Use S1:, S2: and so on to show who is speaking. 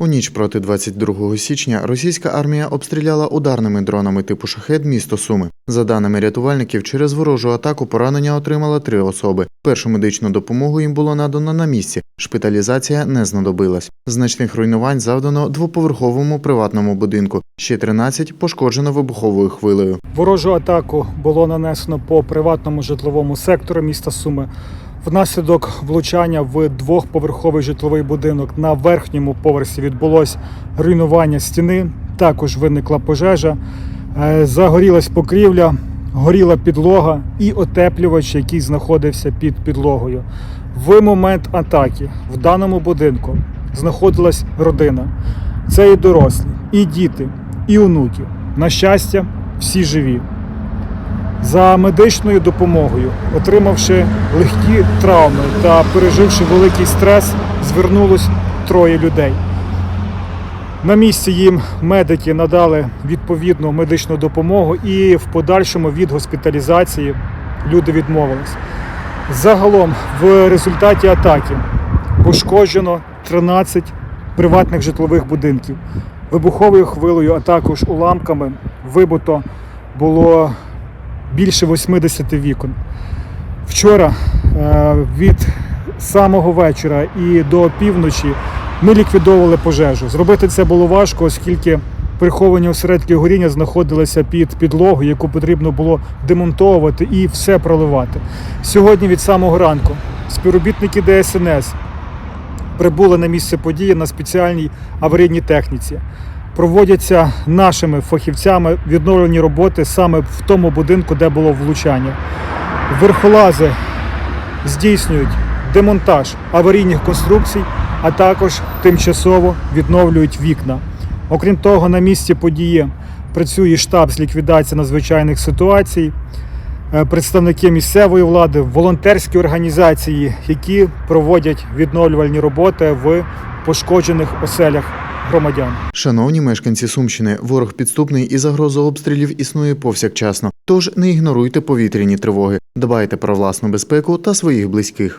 S1: У ніч проти 22 січня російська армія обстріляла ударними дронами типу шахет місто Суми. За даними рятувальників, через ворожу атаку поранення отримала три особи. Першу медичну допомогу їм було надано на місці. Шпиталізація не знадобилась. Значних руйнувань завдано двоповерховому приватному будинку. Ще 13 пошкоджено вибуховою хвилею.
S2: Ворожу атаку було нанесено по приватному житловому сектору міста Суми. Внаслідок влучання в двохповерховий житловий будинок на верхньому поверсі відбулось руйнування стіни. Також виникла пожежа, Е, загорілась покрівля, горіла підлога і отеплювач, який знаходився під підлогою. В момент атаки в даному будинку знаходилась родина. Це і дорослі, і діти, і онуки. На щастя, всі живі. За медичною допомогою, отримавши легкі травми та переживши великий стрес, звернулось троє людей. На місці їм медики надали відповідну медичну допомогу і в подальшому від госпіталізації люди відмовились. Загалом в результаті атаки пошкоджено 13 приватних житлових будинків. Вибуховою хвилею, а також уламками вибито було більше 80 вікон. Вчора е, від самого вечора і до півночі ми ліквідовували пожежу. Зробити це було важко, оскільки приховані осередки горіння знаходилися під підлогою, яку потрібно було демонтовувати і все проливати. Сьогодні від самого ранку співробітники ДСНС прибули на місце події на спеціальній аварійній техніці. Проводяться нашими фахівцями відновлені роботи саме в тому будинку, де було влучання. Верхолази здійснюють демонтаж аварійних конструкцій, а також тимчасово відновлюють вікна. Окрім того, на місці події працює штаб з ліквідації надзвичайних ситуацій, е, представники місцевої влади, волонтерські організації, які проводять відновлювальні роботи в пошкоджених оселях громадян.
S1: Шановні мешканці Сумщини, ворог підступний і загроза обстрілів існує повсякчасно. Тож не ігноруйте повітряні тривоги, дбайте про власну безпеку та своїх близьких.